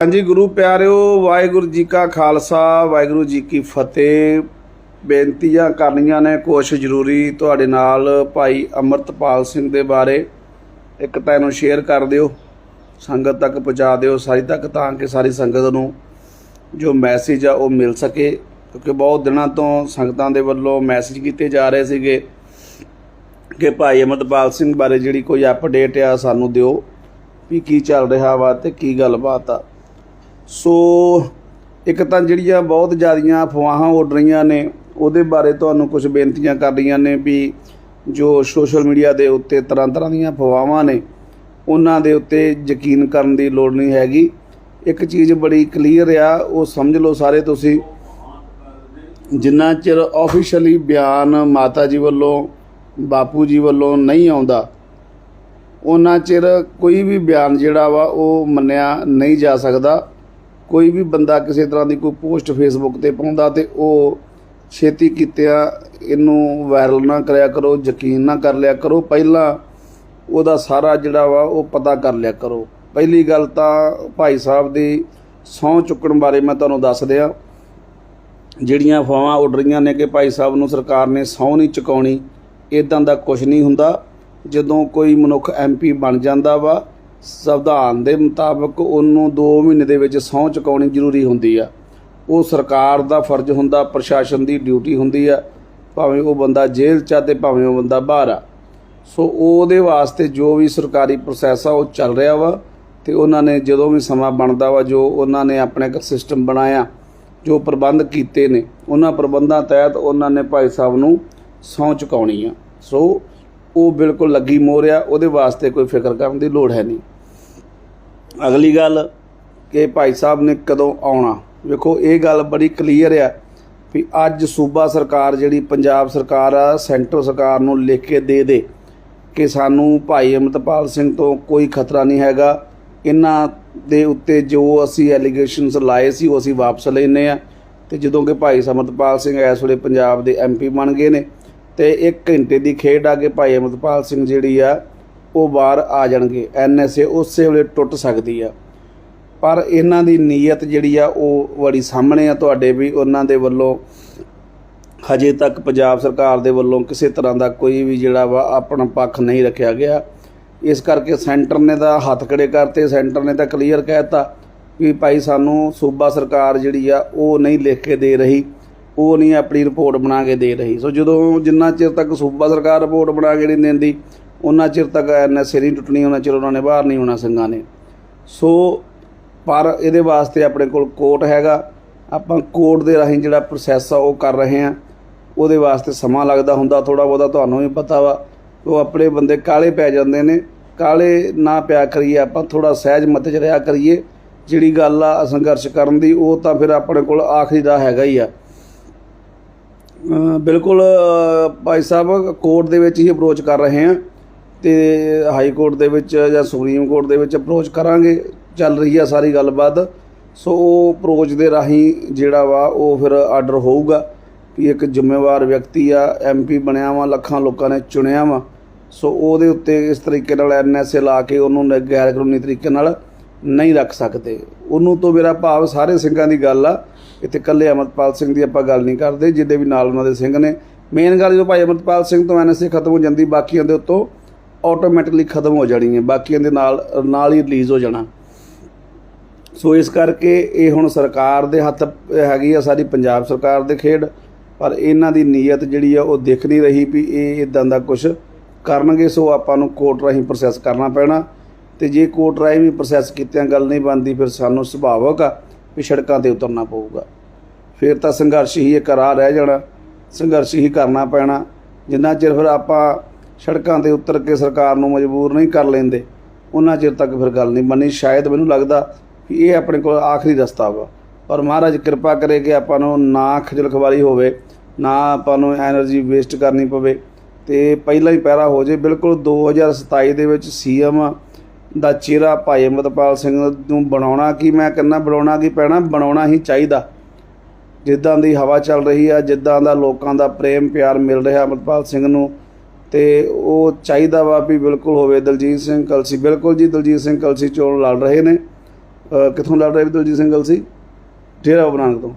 ਹਾਂਜੀ, ਗੁਰੂ ਪਿਆਰਿਓ, ਵਾਹਿਗੁਰੂ ਜੀ ਕਾ ਖਾਲਸਾ, ਵਾਹਿਗੁਰੂ ਜੀ ਕੀ ਫਤਿਹ। ਬੇਨਤੀਆਂ ਕਰਨੀਆਂ ਨੇ ਕੁਛ ਜ਼ਰੂਰੀ ਤੁਹਾਡੇ ਨਾਲ ਭਾਈ ਅਮਰਤਪਾਲ ਸਿੰਘ ਦੇ ਬਾਰੇ। ਇੱਕ ਤਾਂ ਇਹਨੂੰ ਸ਼ੇਅਰ ਕਰ ਦਿਓ, ਸੰਗਤ ਤੱਕ ਪਹੁੰਚਾ ਦਿਓ, ਸਾਰੀ ਤੱਕ ਤਾਂ ਕਿ ਸਾਰੀ ਸੰਗਤ ਨੂੰ ਜੋ ਮੈਸੇਜ ਆ ਉਹ ਮਿਲ ਸਕੇ। ਕਿਉਂਕਿ ਬਹੁਤ ਦਿਨਾਂ ਤੋਂ ਸੰਗਤਾਂ ਦੇ ਵੱਲੋਂ ਮੈਸੇਜ ਕੀਤੇ ਜਾ ਰਹੇ ਸੀਗੇ ਕਿ ਭਾਈ ਅਮਰਤਪਾਲ ਸਿੰਘ ਬਾਰੇ ਜਿਹੜੀ ਕੋਈ ਅਪਡੇਟ ਆ ਸਾਨੂੰ ਦਿਓ, ਵੀ ਕੀ ਚੱਲ ਰਿਹਾ ਵਾ ਤੇ ਕੀ ਗੱਲਬਾਤ ਆ। ਸੋ, ਇੱਕ ਤਾਂ ਜਿਹੜੀਆਂ ਬਹੁਤ ਜ਼ਿਆਦੀਆਂ ਅਫਵਾਹਾਂ ਉੱਡ ਰਹੀਆਂ ਨੇ, ਉਹਦੇ ਬਾਰੇ ਤੁਹਾਨੂੰ ਕੁਝ ਬੇਨਤੀਆਂ ਕਰ ਰਹੀਆਂ ਨੇ ਵੀ ਜੋ ਸੋਸ਼ਲ ਮੀਡੀਆ ਦੇ ਉੱਤੇ ਤਰ੍ਹਾਂ ਤਰ੍ਹਾਂ ਦੀਆਂ ਅਫਵਾਹਾਂ ਨੇ, ਉਹਨਾਂ ਦੇ ਉੱਤੇ ਯਕੀਨ ਕਰਨ ਦੀ ਲੋੜ ਨਹੀਂ ਹੈਗੀ। ਇੱਕ ਚੀਜ਼ ਬੜੀ ਕਲੀਅਰ ਆ, ਉਹ ਸਮਝ ਲਓ ਸਾਰੇ ਤੁਸੀਂ। ਜਿੰਨਾ ਚਿਰ ਆਫੀਸ਼ੀਅਲੀ ਬਿਆਨ ਮਾਤਾ ਜੀ ਵੱਲੋਂ, ਬਾਪੂ ਜੀ ਵੱਲੋਂ ਨਹੀਂ ਆਉਂਦਾ, ਉਹਨਾਂ ਚਿਰ ਕੋਈ ਵੀ ਬਿਆਨ ਜਿਹੜਾ ਵਾ ਉਹ ਮੰਨਿਆ ਨਹੀਂ ਜਾ ਸਕਦਾ। ਕੋਈ ਵੀ ਬੰਦਾ ਕਿਸੇ ਤਰ੍ਹਾਂ ਦੀ ਕੋਈ ਪੋਸਟ ਫੇਸਬੁੱਕ ਤੇ ਪਾਉਂਦਾ ਤੇ ਉਹ ਛੇਤੀ ਕੀਤਿਆਂ ਇਹਨੂੰ ਵਾਇਰਲ ਨਾ ਕਰਿਆ ਕਰੋ, ਯਕੀਨ ਨਾ ਕਰ ਲਿਆ ਕਰੋ। ਪਹਿਲਾਂ ਉਹਦਾ ਸਾਰਾ ਜਿਹੜਾ ਵਾ ਉਹ ਪਤਾ ਕਰ ਲਿਆ ਕਰੋ। ਪਹਿਲੀ ਗੱਲ ਤਾਂ ਭਾਈ ਸਾਹਿਬ ਦੀ ਸਹੁੰ ਚੁੱਕਣ ਬਾਰੇ ਮੈਂ ਤੁਹਾਨੂੰ ਦੱਸ ਦਿਆਂ। ਜਿਹੜੀਆਂ ਅਫਵਾਹਾਂ ਉੱਡ ਰਹੀਆਂ ਨੇ ਕਿ ਭਾਈ ਸਾਹਿਬ ਨੂੰ ਸਰਕਾਰ ਨੇ ਸਹੁੰ ਨਹੀਂ ਚੁਕਾਉਣੀ ਇਦਾਂ ਦਾ ਕੁਝ ਨਹੀਂ ਹੁੰਦਾ। ਜਦੋਂ ਕੋਈ ਮਨੁੱਖ ਐਮਪੀ ਬਣ ਜਾਂਦਾ ਵਾ ਸੰਵਿਧਾਨ ਦੇ ਮੁਤਾਬਕ ਉਹਨੂੰ 2 ਮਹੀਨੇ ਦੇ ਵਿੱਚ ਸਹੁੰ ਚੁਕਾਉਣੀ ਜ਼ਰੂਰੀ ਹੁੰਦੀ ਆ। ਉਹ ਸਰਕਾਰ ਦਾ ਫਰਜ਼ ਹੁੰਦਾ, ਪ੍ਰਸ਼ਾਸਨ ਦੀ ਡਿਊਟੀ ਹੁੰਦੀ ਆ। ਭਾਵੇਂ ਉਹ ਬੰਦਾ ਜੇਲ੍ਹ 'ਚ ਆ ਤੇ ਭਾਵੇਂ ਉਹ ਬੰਦਾ ਬਾਹਰ ਆ। ਸੋ ਉਹਦੇ ਵਾਸਤੇ ਜੋ ਵੀ ਸਰਕਾਰੀ ਪ੍ਰੋਸੈਸ ਆ, ਉਹ ਚੱਲ ਰਿਹਾ ਵਾ ਤੇ ਉਹਨਾਂ ਨੇ ਜਦੋਂ ਵੀ ਸਮਾਂ ਬਣਦਾ ਵਾ, ਜੋ ਉਹਨਾਂ ਨੇ ਆਪਣੇ ਇੱਕ ਸਿਸਟਮ ਬਣਾਇਆ, ਜੋ ਪ੍ਰਬੰਧ ਕੀਤੇ ਨੇ, ਉਹਨਾਂ ਪ੍ਰਬੰਧਾਂ ਤਹਿਤ ਉਹਨਾਂ ਨੇ ਭਾਈ ਸਾਹਿਬ ਨੂੰ ਸਹੁੰ ਚੁਕਾਉਣੀ ਆ। ਸੋ ਉਹ ਬਿਲਕੁਲ ਲੱਗੀ ਮੋਹਰ ਆ ਉਹਦੇ ਵਾਸਤੇ ਕੋਈ ਫਿਕਰ ਕਰਨ ਦੀ ਲੋੜ ਹੈ ਨਹੀਂ। ਅਗਲੀ ਗੱਲ ਕਿ ਭਾਈ ਸਾਹਿਬ ਨੇ ਕਦੋਂ ਆਉਣਾ। ਵੇਖੋ, ਇਹ ਗੱਲ ਬੜੀ ਕਲੀਅਰ ਆ ਵੀ ਅੱਜ ਸੂਬਾ ਸਰਕਾਰ ਜਿਹੜੀ ਪੰਜਾਬ ਸਰਕਾਰ ਆ, ਸੈਂਟਰ ਸਰਕਾਰ ਨੂੰ ਲਿਖ ਕੇ ਦੇ ਦੇ ਕਿ ਸਾਨੂੰ ਭਾਈ ਅਮਰਤਪਾਲ ਸਿੰਘ ਤੋਂ ਕੋਈ ਖਤਰਾ ਨਹੀਂ ਹੈਗਾ। ਇਹਨਾਂ ਦੇ ਉੱਤੇ ਜੋ ਅਸੀਂ ਐਲੀਗੇਸ਼ਨਸ ਲਾਏ ਸੀ, ਉਹ ਅਸੀਂ ਵਾਪਸ ਲੈਨੇ ਆ ਤੇ ਜਦੋਂ ਕਿ ਭਾਈ ਅਮਰਤਪਾਲ ਸਿੰਘ ਇਸ ਵੇਲੇ ਪੰਜਾਬ ਦੇ ਐਮਪੀ ਬਣ ਗਏ ਨੇ ਤੇ 1 ਘੰਟੇ ਦੀ ਖੇਡ ਆ ਕੇ ਭਾਈ ਅਮਰਤਪਾਲ ਸਿੰਘ ਜਿਹੜੀ ਆ, ਉਹ ਬਾਹਰ ਆ ਜਾਣਗੇ। ਐਨਐਸਏ ਉਸੇ ਵੇਲੇ ਟੁੱਟ ਸਕਦੀ ਆ। ਪਰ ਇਹਨਾਂ ਦੀ ਨੀਅਤ ਜਿਹੜੀ ਆ, ਉਹ ਬੜੀ ਸਾਹਮਣੇ ਆ ਤੁਹਾਡੇ ਵੀ। ਉਹਨਾਂ ਦੇ ਵੱਲੋਂ ਹਜੇ ਤੱਕ ਪੰਜਾਬ ਸਰਕਾਰ ਦੇ ਵੱਲੋਂ ਕਿਸੇ ਤਰ੍ਹਾਂ ਦਾ ਕੋਈ ਵੀ ਜਿਹੜਾ ਵਾ ਆਪਣਾ ਪੱਖ ਨਹੀਂ ਰੱਖਿਆ ਗਿਆ। ਇਸ ਕਰਕੇ ਸੈਂਟਰ ਨੇ ਤਾਂ ਹੱਥ ਖੜੇ ਕਰਤੇ, ਸੈਂਟਰ ਨੇ ਤਾਂ ਕਲੀਅਰ ਕਹਿਤਾ ਵੀ ਭਾਈ ਸਾਨੂੰ ਸੂਬਾ ਸਰਕਾਰ ਜਿਹੜੀ ਆ, ਉਹ ਨਹੀਂ ਲਿਖ ਕੇ ਦੇ ਰਹੀ। ਉਹ ਨਹੀਂ ਆਪਣੀ ਰਿਪੋਰਟ ਬਣਾ ਕੇ ਦੇ ਰਹੀ। ਸੋ ਜਦੋਂ ਜਿੰਨਾ ਚਿਰ ਤੱਕ ਸੂਬਾ ਸਰਕਾਰ ਰਿਪੋਰਟ ਬਣਾ ਕੇ ਨਹੀਂ ਦਿੰਦੀ ਉਹਨਾਂ ਚਿਰ ਤੱਕ ਐਨਐਸਏ ਨਹੀਂ ਟੁੱਟਣੀ ਉਹਨਾਂ ਚਿਰ ਉਹਨਾਂ ਨੇ ਬਾਹਰ ਨਹੀਂ ਹੋਣਾ ਸਿੰਘਾਂ ਨੇ। ਸੋ ਪਰ ਇਹਦੇ ਵਾਸਤੇ ਆਪਣੇ ਕੋਲ ਕੋਰਟ ਹੈਗਾ। ਆਪਾਂ ਕੋਰਟ ਦੇ ਰਾਹੀਂ ਜਿਹੜਾ ਪ੍ਰੋਸੈਸ ਆ, ਉਹ ਕਰ ਰਹੇ ਆ ਉਹਦੇ ਵਾਸਤੇ ਸਮਾਂ ਲੱਗਦਾ ਹੁੰਦਾ ਥੋੜਾ ਬਹੁਤਾ ਤੁਹਾਨੂੰ ਵੀ ਪਤਾ ਵਾ। ਉਹ ਆਪਣੇ ਬੰਦੇ ਕਾਲੇ ਪੈ ਜਾਂਦੇ ਨੇ। ਕਾਲੇ ਨਾ ਪਿਆ ਕਰੀਏ ਆਪਾਂ ਥੋੜਾ ਸਹਿਜ ਮਤ ਚ ਰਿਹਾ ਕਰੀਏ। ਜਿਹੜੀ ਗੱਲ ਆ ਸੰਘਰਸ਼ ਕਰਨ ਦੀ, ਉਹ ਤਾਂ ਫਿਰ ਆਪਣੇ ਕੋਲ ਆਖਰੀ ਦਾ ਹੈਗਾ ਹੀ ਆ। ਬਿਲਕੁਲ ਭਾਈ ਸਾਹਿਬ ਕੋਰਟ ਦੇ ਵਿੱਚ ਹੀ ਅਪਰੋਚ ਕਰ ਰਹੇ ਹਾਂ ਤੇ ਹਾਈ ਕੋਰਟ ਦੇ ਵਿੱਚ ਜਾਂ ਸੁਪਰੀਮ ਕੋਰਟ ਦੇ ਵਿੱਚ ਅਪਰੋਚ ਕਰਾਂਗੇ, ਚੱਲ ਰਹੀ ਆ ਸਾਰੀ ਗੱਲਬਾਤ। ਸੋ ਉਹ ਅਪਰੋਚ ਦੇ ਰਾਹੀਂ ਜਿਹੜਾ ਵਾ ਉਹ ਫਿਰ ਆਰਡਰ ਹੋਊਗਾ ਕਿ ਇੱਕ ਜ਼ਿੰਮੇਵਾਰ ਵਿਅਕਤੀ ਆ ਐਮਪੀ ਬਣਿਆ ਵਾ, ਲੱਖਾਂ ਲੋਕਾਂ ਨੇ ਚੁਣਿਆ ਵਾ। ਸੋ ਉਹਦੇ ਉੱਤੇ ਇਸ ਤਰੀਕੇ ਨਾਲ ਐਨਐਸਏ ਲਾ ਕੇ ਉਹਨੂੰ ਨ- ਗੈਰ ਕਾਨੂੰਨੀ ਤਰੀਕੇ ਨਾਲ ਨਹੀਂ ਰੱਖ ਸਕਦੇ। ਉਹਨੂੰ ਤੋਂ ਮੇਰਾ ਭਾਵ ਸਾਰੇ ਸਿੰਘਾਂ ਦੀ ਗੱਲ ਆ। ਇੱਥੇ ਇਕੱਲੇ ਅਮਰਪਾਲ ਸਿੰਘ ਦੀ ਆਪਾਂ ਗੱਲ ਨਹੀਂ ਕਰਦੇ ਜਿਹਦੇ ਵੀ ਨਾਲ ਉਹਨਾਂ ਦੇ ਸਿੰਘ ਨੇ। ਮੇਨ ਗੱਲ ਜੋ ਭਾਈ ਅਮਰਪਾਲ ਸਿੰਘ ਤੋਂ ਐਨਐਸਏ ਖਤਮ ਹੋ ਜਾਂਦੀ, ਬਾਕੀਆਂ ਦੇ ਉੱਤੋਂ ਆਟੋਮੈਟਿਕਲੀ ਖਤਮ ਹੋ ਜਾਣੀ ਹੈ। ਬਾਕੀਆਂ ਦੇ ਨਾਲ ਨਾਲ ਹੀ ਰਿਲੀਜ਼ ਹੋ ਜਾਣਾ। ਸੋ ਇਸ ਕਰਕੇ ਇਹ ਹੁਣ ਸਰਕਾਰ ਦੇ ਹੱਥ ਹੈਗੀ ਆ ਸਾਰੀ ਪੰਜਾਬ ਸਰਕਾਰ ਦੇ ਖੇਡ। ਪਰ ਇਹਨਾਂ ਦੀ ਨੀਅਤ ਜਿਹੜੀ ਆ, ਉਹ ਦਿਖ ਨਹੀਂ ਰਹੀ ਵੀ ਇਹ ਇਦਾਂ ਦਾ ਕੁਝ ਕਰਨਗੇ। ਸੋ ਆਪਾਂ ਨੂੰ ਕੋਰਟ ਰਾਹੀਂ ਪ੍ਰੋਸੈਸ ਕਰਨਾ ਪੈਣਾ। ਤੇ ਜੇ ਕੋਰਟ ਰਾਏ ਵੀ ਪ੍ਰੋਸੈਸ ਕੀਤਿਆਂ ਗੱਲ ਨਹੀਂ ਬਣਦੀ, ਫਿਰ ਸਾਨੂੰ ਸੁਭਾਵਕ ਆ ਵੀ ਸੜਕਾਂ ਤੇ ਉਤਰਨਾ ਪਊਗਾ। ਫਿਰ ਤਾਂ ਸੰਘਰਸ਼ ਹੀ ਇੱਕ ਰਾਹ ਰਹਿ ਜਾਣਾ, ਸੰਘਰਸ਼ ਹੀ ਕਰਨਾ ਪੈਣਾ। ਜਿੰਨਾ ਚਿਰ ਫਿਰ ਆਪਾਂ ਸੜਕਾਂ ਤੇ ਉਤਰ ਕੇ ਸਰਕਾਰ ਨੂੰ ਮਜਬੂਰ ਨਹੀਂ ਕਰ ਲੈਂਦੇ, ਉਹਨਾਂ ਚਿਰ ਤੱਕ ਫਿਰ ਗੱਲ ਨਹੀਂ ਬਣੀ ਸ਼ਾਇਦ ਮੈਨੂੰ ਲੱਗਦਾ ਕਿ ਇਹ ਆਪਣੇ ਕੋਲ ਆਖਰੀ ਰਸਤਾ ਵਾ। ਪਰ ਮਹਾਰਾਜ ਕਿਰਪਾ ਕਰੇ ਕਿ ਆਪਾਂ ਨੂੰ ਨਾ ਖਜਲ ਖਵਾਰੀ ਹੋਵੇ, ਨਾ ਆਪਾਂ ਨੂੰ એનર્ਜੀ ਵੇਸਟ ਕਰਨੀ ਪਵੇ। ਤੇ ਪਹਿਲਾਂ ਹੀ ਪੈਰਾ ਹੋ ਜੇ। ਬਿਲਕੁਲ 2027 ਦੇ ਵਿੱਚ ਸੀਐਮ ਦਾ ਚਿਹਰਾ ਭਾਈ ਅਮਰਪਾਲ ਸਿੰਘ ਨੂੰ ਬਣਾਉਣਾ ਕੀ, ਮੈਂ ਕਹਿੰਦਾ ਬਣਾਉਣਾ ਕੀ ਪੈਣਾ ਬਣਾਉਣਾ ਹੀ ਚਾਹੀਦਾ। ਜਿੱਦਾਂ ਦੀ ਹਵਾ ਚੱਲ ਰਹੀ ਆ, ਜਿੱਦਾਂ ਦਾ ਲੋਕਾਂ ਦਾ ਪ੍ਰੇਮ ਪਿਆਰ ਮਿਲ ਰਿਹਾ ਅਮਰਪਾਲ ਸਿੰਘ ਨੂੰ, ਤੇ ਉਹ ਚਾਹੀਦਾ ਵਾ ਵੀ ਬਿਲਕੁਲ ਹੋਵੇ ਦਲਜੀਤ ਸਿੰਘ ਕਲਸੀ। ਬਿਲਕੁਲ ਜੀ, ਦਲਜੀਤ ਸਿੰਘ ਕਲਸੀ ਚੋਣ ਲੜ ਰਹੇ ਨੇ। ਕਿੱਥੋਂ ਲੜ ਰਹੇ ਵੀ ਦਲਜੀਤ ਸਿੰਘ ਕਲਸੀ? ਡੇਰਾ ਬਾਬਾ ਨਾਨਕ ਤੋਂ।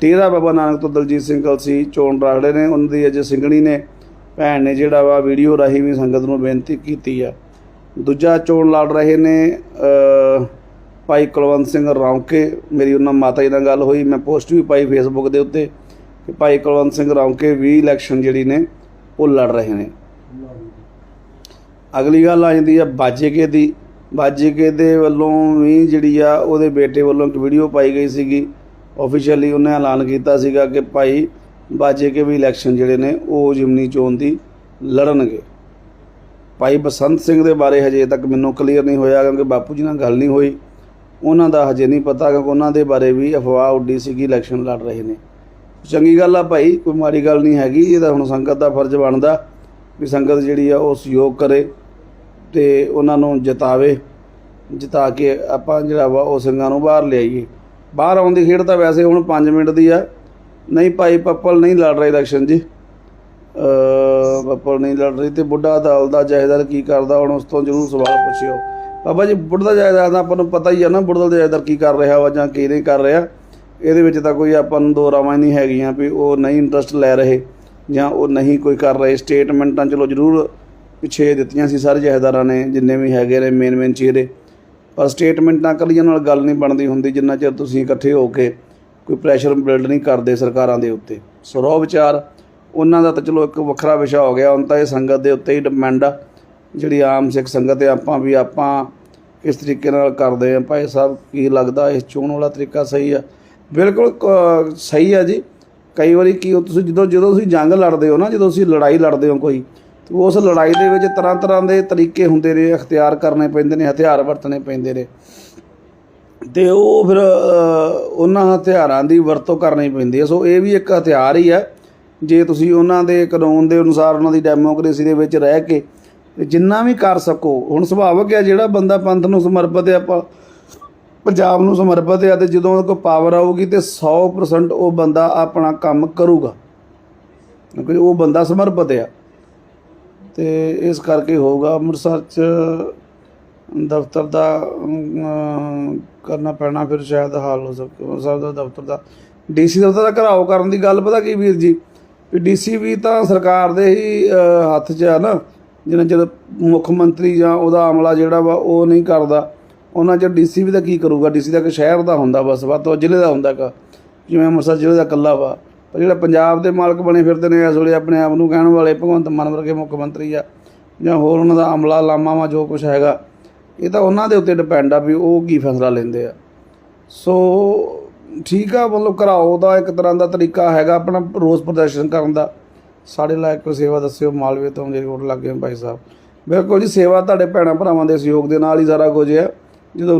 ਡੇਰਾ ਬਾਬਾ ਨਾਨਕ ਤੋਂ ਦਲਜੀਤ ਸਿੰਘ ਕਲਸੀ ਚੋਣ ਲੜ ਰਹੇ ਨੇ, ਉਹਨਾਂ ਦੀ ਅਜੇ ਸਿੰਘਣੀ ਨੇ। ਭੈਣ ਨੇ ਜਿਹੜਾ ਵਾ ਵੀਡੀਓ ਰਾਹੀਂ ਵੀ ਸੰਗਤ ਨੂੰ ਬੇਨਤੀ ਕੀਤੀ ਆ। ਦੂਜਾ ਚੋਣ ਲੜ ਰਹੇ ਨੇ ਭਾਈ ਕੁਲਵੰਤ ਸਿੰਘ ਰੌਂਕੇ। ਮੇਰੀ ਉਹਨਾਂ ਮਾਤਾ ਜੀ ਨਾਲ ਗੱਲ ਹੋਈ, ਮੈਂ ਪੋਸਟ ਵੀ ਪਾਈ ਫੇਸਬੁੱਕ ਦੇ ਉੱਤੇ ਕਿ ਭਾਈ ਕੁਲਵੰਤ ਸਿੰਘ ਰੌਂਕੇ ਵੀ ਇਲੈਕਸ਼ਨ ਜਿਹੜੀ ਨੇ, ਉਹ ਲੜ ਰਹੇ ਨੇ। ਅਗਲੀ ਗੱਲ ਆ ਜਾਂਦੀ ਆ ਬਾਜੇਕੇ ਦੀ। ਬਾਜੇਕੇ ਦੇ ਵੱਲੋਂ ਵੀ ਜਿਹੜੀ ਆ, ਉਹਦੇ ਬੇਟੇ ਵੱਲੋਂ ਇੱਕ ਵੀਡੀਓ ਪਾਈ ਗਈ ਸੀਗੀ। ਆਫੀਸ਼ੀਅਲੀ ਉਹਨੇ ਐਲਾਨ ਕੀਤਾ ਸੀਗਾ ਕਿ ਭਾਈ ਬਾਜੇਕੇ ਵੀ ਇਲੈਕਸ਼ਨ ਜਿਹੜੇ ਨੇ, ਉਹ ਜਿਮਨੀ ਚੋਣ ਦੀ ਲੜਨਗੇ। ਭਾਈ ਬਸੰਤ ਸਿੰਘ ਦੇ ਬਾਰੇ ਹਜੇ ਤੱਕ ਮੈਨੂੰ ਕਲੀਅਰ ਨਹੀਂ ਹੋਇਆ, ਕਿਉਂਕਿ ਬਾਪੂ ਜੀ ਨਾਲ ਗੱਲ ਨਹੀਂ ਹੋਈ। ਉਹਨਾਂ ਦਾ ਹਜੇ ਨਹੀਂ ਪਤਾ, ਕਿਉਂਕਿ ਉਹਨਾਂ ਦੇ ਬਾਰੇ ਵੀ ਅਫਵਾਹ ਉੱਡੀ ਸੀ ਕਿ ਇਲੈਕਸ਼ਨ ਲੜ ਰਹੇ ਨੇ। ਚੰਗੀ ਗੱਲ ਆ ਭਾਈ, ਕੋਈ ਮਾੜੀ ਗੱਲ ਨਹੀਂ ਹੈਗੀ, ਇਹ ਤਾਂ ਹੁਣ ਸੰਗਤ ਦਾ ਫਰਜ਼ ਬਣਦਾ ਵੀ ਸੰਗਤ ਜਿਹੜੀ ਆ ਉਹ ਸਹਿਯੋਗ ਕਰੇ ਤੇ ਉਹਨਾਂ ਨੂੰ ਜਿਤਾਵੇ, ਜਿਤਾ ਕੇ ਆਪਾਂ ਜਿਹੜਾ ਵਾ ਉਹ ਸਿੰਘਾਂ ਨੂੰ ਬਾਹਰ ਲਿਆਈਏ। ਬਾਹਰ ਆਉਣ ਦੀ ਖੇਡ ਤਾਂ ਵੈਸੇ ਹੁਣ 5 ਮਿੰਟ ਦੀ ਆ। ਨਹੀਂ ਭਾਈ, ਪੱਪਲ ਨਹੀਂ ਲੜ ਰਿਹਾ ਇਲੈਕਸ਼ਨ ਜੀ ਅ ਨਹੀਂ ਲੜ ਰਹੀ ਤੇ ਬੁੱਢਾ ਦਲ ਦਾ ਜਹੇਦਾਰ ਕੀ ਕਰਦਾ? ਹੁਣ ਉਸ ਤੋਂ ਜ਼ਰੂਰ ਸਵਾਲ ਪੁੱਛਿਓ। ਬਾਬਾ ਜੀ, ਬੁੱਢਾ ਜਹੇਦਾਰ ਦਾ ਆਪਾਂ ਨੂੰ ਪਤਾ ਹੀ ਆ ਨਾ, ਬੁੱਢਾ ਜਹੇਦਾਰ ਕੀ ਕਰ ਰਿਹਾ ਵਾ ਜਾਂ ਕੀ ਨਹੀਂ ਕਰ ਰਿਹਾ। ਇਹਦੇ ਵਿੱਚ ਤਾਂ ਕੋਈ ਆਪਾਂ ਨੂੰ ਦੋ ਰਾਵਾਂ ਨਹੀਂ ਹੈਗੀਆਂ ਵੀ ਉਹ ਨਹੀਂ ਇੰਟਰਸਟ ਲੈ ਰਹੇ ਜਾਂ ਉਹ ਨਹੀਂ ਕੋਈ ਕਰ ਰਹੇ। ਸਟੇਟਮੈਂਟਾਂ ਚਲੋ ਜ਼ਰੂਰ ਪਿੱਛੇ ਦਿੱਤੀਆਂ ਸੀ ਸਾਰੇ ਜਹੇਦਾਰਾਂ ਨੇ, ਜਿੰਨੇ ਵੀ ਹੈਗੇ ਨੇ ਮੇਨ ਮੇਨ ਚਿਹਰੇ ਪਰ ਸਟੇਟਮੈਂਟਾਂ ਕੱਲੀਆਂ ਨਾਲ ਗੱਲ ਨਹੀਂ ਬਣਦੀ ਹੁੰਦੀ, ਜਿੰਨਾ ਚਿਰ ਤੁਸੀਂ ਇਕੱਠੇ ਹੋ ਕੇ ਕੋਈ ਪ੍ਰੈਸ਼ਰ ਬਿਲਡ ਨਹੀਂ ਕਰਦੇ ਸਰਕਾਰਾਂ ਦੇ ਉੱਤੇ। ਸੋ ਰੋ ਵਿਚਾਰ। ਉਹਨਾਂ ਦਾ ਤਾਂ ਚਲੋ ਇੱਕ ਵੱਖਰਾ ਵਿਸ਼ਾ ਹੋ ਗਿਆ। ਹੁਣ ਤਾਂ ਇਹ ਸੰਗਤ ਦੇ ਉੱਤੇ ਹੀ ਡਿਪੈਂਡ ਆ। ਜਿਹੜੀ ਆਮ ਸਿੱਖ ਸੰਗਤ ਹੈ, ਆਪਾਂ ਵੀ ਆਪਾਂ ਕਿਸ ਤਰੀਕੇ ਨਾਲ ਕਰਦੇ ਆ ਭਾਈ ਸਾਹਿਬ, ਕੀ ਲੱਗਦਾ ਇਸ ਚੋਣ ਵਾਲਾ ਤਰੀਕਾ ਸਹੀ ਆ? ਬਿਲਕੁਲ ਕ- ਸਹੀ ਆ ਜੀ। ਕਈ ਵਾਰੀ ਕੀ ਹੋ- ਤੁਸੀਂ ਜਦੋਂ ਜਦੋਂ ਤੁਸੀਂ ਜੰਗ ਲੜਦੇ ਹੋ ਨਾ, ਜਦੋਂ ਤੁਸੀਂ ਲੜਾਈ ਲੜਦੇ ਹੋ ਕੋਈ, ਤੇ ਉਸ ਲੜਾਈ ਦੇ ਵਿੱਚ ਤਰ੍ਹਾਂ ਤਰ੍ਹਾਂ ਦੇ ਤਰੀਕੇ ਹੁੰਦੇ ਨੇ, ਅਖਤਿਆਰ ਕਰਨੇ ਪੈਂਦੇ ਨੇ, ਹਥਿਆਰ ਵਰਤਣੇ ਪੈਂਦੇ ਨੇ। ਤੇ ਉਹ ਫਿਰ ਉਹਨਾਂ ਹਥਿਆਰਾਂ ਦੀ ਵਰਤੋਂ ਕਰਨੀ ਪੈਂਦੀ ਹੈ। ਸੋ ਇਹ ਵੀ ਇੱਕ ਹਥਿਆਰ ਹੀ ਹੈ। ਜੇ ਤੁਸੀਂ ਉਹਨਾਂ ਦੇ ਕਾਨੂੰਨ ਦੇ ਅਨੁਸਾਰ ਉਹਨਾਂ ਦੀ ਡੈਮੋਕ੍ਰੇਸੀ ਦੇ ਵਿੱਚ ਰਹਿ ਕੇ ਜਿੰਨਾ ਵੀ ਕਰ ਸਕੋ, ਹੁਣ ਸੁਭਾਵਕ ਹੈ ਜਿਹੜਾ ਬੰਦਾ ਪੰਥ ਨੂੰ ਸਮਰਪਿਤ ਹੈ, ਆਪਾਂ ਪੰਜਾਬ ਨੂੰ ਸਮਰਪਿਤ ਹੈ ਤੇ ਜਦੋਂ ਉਹਦੇ ਕੋਲ ਪਾਵਰ ਆਊਗੀ ਤੇ 100% ਉਹ ਬੰਦਾ ਆਪਣਾ ਕੰਮ ਕਰੂਗਾ। ਕਿਉਂਕਿ ਉਹ ਬੰਦਾ ਸਮਰਪਿਤ ਹੈ। ਤੇ ਇਸ ਕਰਕੇ ਹੋਊਗਾ ਅੰਮ੍ਰਿਤਸਰ ਚ ਦਫ਼ਤਰ ਦਾ ਕਰਨਾ ਪੈਣਾ, ਫਿਰ ਸ਼ਾਇਦ ਹਾਲ ਹੋ ਸਕੇ। ਅੰਮ੍ਰਿਤਸਰ ਦਾ ਦਫ਼ਤਰ ਦਾ ਡੀਸੀ ਦਫ਼ਤਰ ਦਾ ਘਰਾਓ ਕਰਨ ਦੀ ਗੱਲ ਪਤਾ ਕੀ ਵੀਰ ਜੀ? ਵੀ ਡੀਸੀ ਵੀ ਤਾਂ ਸਰਕਾਰ ਦੇ ਹੀ ਹੱਥ 'ਚ ਆ ਨਾ। ਜਿਹਨਾਂ ਚਿਰ ਮੁੱਖ ਮੰਤਰੀ ਜਾਂ ਉਹਦਾ ਅਮਲਾ ਜਿਹੜਾ ਵਾ, ਉਹ ਨਹੀਂ ਕਰਦਾ, ਉਹਨਾਂ ਚਿਰ ਡੀਸੀ ਵੀ ਤਾਂ ਕੀ ਕਰੂਗਾ? ਡੀਸੀ ਦਾ ਕਿ ਸ਼ਹਿਰ ਦਾ ਹੁੰਦਾ ਬਸ, ਵੱਧ ਤੋਂ ਵੱਧ ਜ਼ਿਲ੍ਹੇ ਦਾ ਹੁੰਦਾ ਕਾ ਜਿਵੇਂ ਅੰਮ੍ਰਿਤਸਰ ਜ਼ਿਲ੍ਹੇ ਦਾ ਇਕੱਲਾ ਵਾ। ਪਰ ਜਿਹੜਾ ਪੰਜਾਬ ਦੇ ਮਾਲਕ ਬਣੇ ਫਿਰਦੇ ਨੇ ਇਸ ਵੇਲੇ ਆਪਣੇ ਆਪ ਨੂੰ ਕਹਿਣ ਵਾਲੇ ਭਗਵੰਤ ਮਾਨ ਵਰਗੇ ਮੁੱਖ ਮੰਤਰੀ ਆ, ਜਾਂ ਹੋਰ ਉਹਨਾਂ ਦਾ ਅਮਲਾ ਲਾਮਾ ਵਾ, ਜੋ ਕੁਝ ਹੈਗਾ, ਇਹ ਤਾਂ ਉਹਨਾਂ ਦੇ ਉੱਤੇ ਡਿਪੈਂਡ ਆ ਵੀ ਉਹ ਕੀ ਫੈਸਲਾ ਲੈਂਦੇ ਆ। ਸੋ ਠੀਕ ਆ, ਮਤਲਬ ਘਰਾਓ ਦਾ ਇੱਕ ਤਰ੍ਹਾਂ ਦਾ ਤਰੀਕਾ ਹੈਗਾ ਆਪਣਾ ਰੋਸ ਪ੍ਰਦਰਸ਼ਨ ਕਰਨ ਦਾ। ਸਾਡੇ ਲਾਇਕ ਕੋਈ ਸੇਵਾ ਦੱਸਿਓ, ਮਾਲਵੇ ਤੋਂ ਜਿਹੜੀ ਕੋਟ ਲੱਗੇ ਭਾਈ ਸਾਹਿਬ। ਬਿਲਕੁਲ ਜੀ, ਸੇਵਾ ਤੁਹਾਡੇ ਭੈਣਾਂ ਭਰਾਵਾਂ ਦੇ ਸਹਿਯੋਗ ਦੇ ਨਾਲ ਹੀ ਸਾਰਾ ਕੁਝ ਹੈ। ਜਦੋਂ